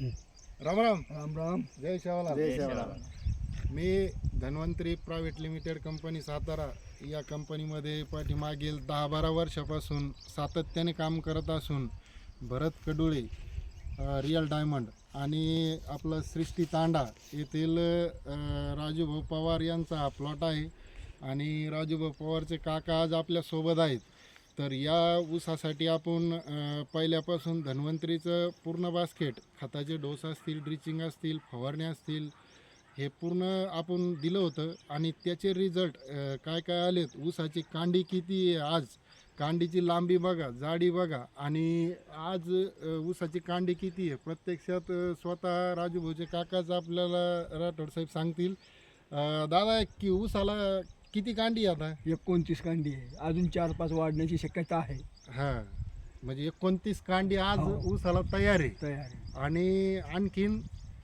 राम राम. राम राम. जय शेवाला जय शिवराम. मी Dhanvantari private limited company Satara या कंपनीमध्ये पाठीमागील दहा बारा वर्षापासून सातत्याने काम करत असून भरत कडुळे अ, रिअल डायमंड आणि आपलं सृष्टी तांडा येथील राजूभाऊ पवार यांचा हा प्लॉट आहे. आणि राजूभाऊ पवारचे काका आज आपल्यासोबत आहेत. तर या ऊसासाठी आपण पहिल्यापासून धन्वंतरीचं पूर्ण बास्केट खताचे डोस असतील ड्रिचिंग असतील फवारण्या असतील हे पूर्ण आपण दिलं होतं आणि त्याचे रिझल्ट काय काय आलेत? ऊसाची कांडी किती आहे आज? कांडीची लांबी बघा जाडी बघा आणि आज ऊसाची कांडी किती आहे? प्रत्यक्षात स्वतः राजूभाऊचे काकाच आपल्याला राठोड साहेब सांगतील. दादा की ऊसाला किती कांडी आता? एकोणतीस कांडी आहे. अजून चार पाच वाढण्याची शक्यता आहे. हां. म्हणजे एकोणतीस कांडी आज हो. ऊसाला तयार आहे. तयार आहे. आणि आणखीन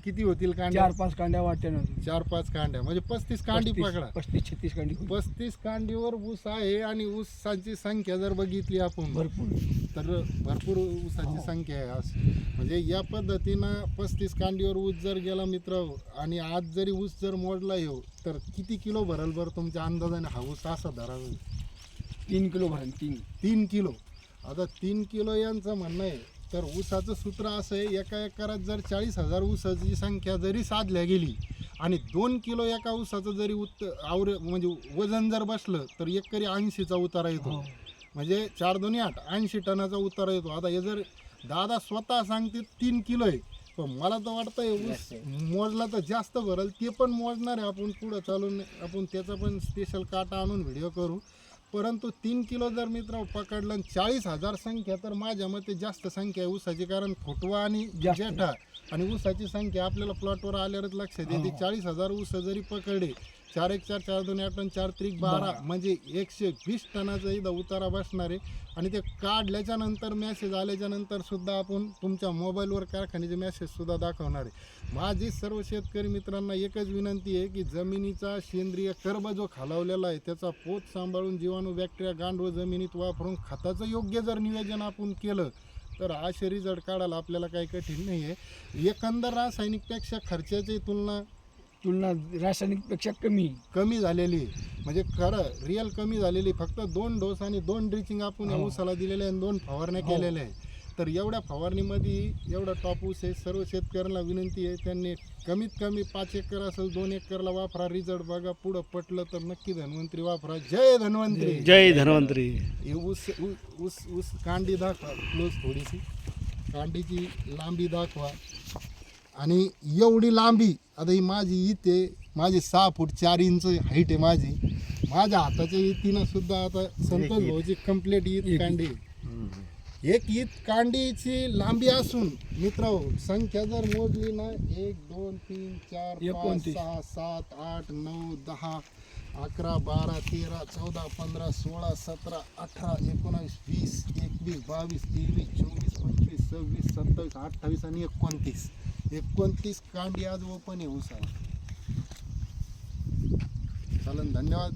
किती होतील कांड्या चार पाच कांड्या अजून. चार पाच कांड्या. म्हणजे पस्तीस कांडी पकडा. पस्तीस छत्तीस कांडी. पस्तीस कांडीवर ऊस आहे आणि ऊसाची संख्या जर बघितली आपण भरपूर. तर भरपूर ऊसाची हो. संख्या आहे आज म्हणजे या पद्धतीनं पस्तीस कांडीवर ऊस जर गेला मित्र आणि आज जरी ऊस जर मोडला येऊ तर किती किलो भरल बरं तुमच्या अंदाजाने? हा ऊस असा धरावा. तीन किलो भरण तीन. तीन किलो. आता तीन किलो यांचं म्हणणं आहे तर ऊसाचं सूत्र असं आहे एका एकरात जर चाळीस हजार ऊसाची संख्या जरी साधल्या गेली आणि दोन किलो एका ऊसाचं जरी उत्त आवर म्हणजे वजन जर बसलं तर एकरी ऐंशीचा उतारा येतो. हो. म्हणजे चार दोन्ही आठ ऐंशी टनाचा उतारा येतो. आता हे जर दादा स्वतः सांगते तीन किलो आहे. पण मला तर वाटतंय ऊस मोजला तर जास्त भरल. ते पण मोजणार आहे. आपण पुढं चालून आपण त्याचा पण स्पेशल काटा आणून व्हिडिओ करू. परंतु तीन किलो जर मित्र पकडलं आणि चाळीस हजार संख्या तर माझ्या मते जास्त संख्या आहे ऊसाची कारण फुटवा आणि जास्त. जेठा आणि ऊसाची संख्या आपल्याला प्लॉटवर आल्यावरच लक्षात येते हो. चाळीस हजार ऊस जरी पकडे चार एक चार चार दोन आठ आणि चार त्रिक बारा. बारा. म्हणजे एकशे वीस टनाचा इथं उतारा बसणार आहे. आणि ते काढल्याच्या नंतर मेसेज आल्याच्यानंतर सुद्धा आपण तुमच्या मोबाईलवर कारखान्याचे मेसेज सुद्धा दाखवणार आहे. माझी सर्व शेतकरी मित्रांना एकच विनंती आहे की जमिनीचा सेंद्रिय कर्ब जो खालावलेला आहे त्याचा पोत सांभाळून जीवाणू बॅक्टेरिया गांडूळ जमिनीत वापरून खताचं योग्य जर नियोजन आपण केलं तर असे रिझल्ट काढायला आपल्याला काही कठीण नाही आहे एकंदर रासायनिकपेक्षा खर्चाची तुलना तुलना रासायनिकपेक्षा कमी. कमी झालेली. म्हणजे खरं रिअल कमी झालेली. फक्त दोन डोस आणि दोन ड्रिचिंग आपण या हो. ऊसाला दिलेले आणि दोन फवारण्या हो. केलेल्या आहे तर एवढ्या फवारणीमध्ये एवढा टॉप ऊस आहे. सर्व शेतकऱ्यांना विनंती आहे. त्यांनी कमीत कमी पाच एकर असेल दोन एकरला वापरा. रिझल्ट बघा. पुढं पटलं तर नक्की धन्वंतरी वापरा. जय धन्वंतरी. जय धन्वंतरी. हे ऊस ऊस ऊस कांडी दाखवा. क्लोज थोडीशी. कांडीची लांबी दाखवा. आणि एवढी लांबी आता ही माझी आहे माझी सहा फूट चार इंच हाईट आहे माझी. माझ्या हाताच्या इतीनं सुद्धा आता संतोष. भाऊची कंप्लीट ईद एक कांडी. एक ईद कांडीची लांबी असून मित्र संख्या जर मोजली ना एक दोन तीन चार पाच. सहा सात आठ नऊ दहा अकरा बारा तेरा चौदा पंधरा सोळा सतरा अठरा एकोणावीस वीस एकवीस बावीस तेवीस चोवीस पंचवीस सव्वीस सत्तावीस अठ्ठावीस आणि एकोणतीस. एकोणतीस कांडी आज ओपन आहे उसाला चालन धन्यवाद.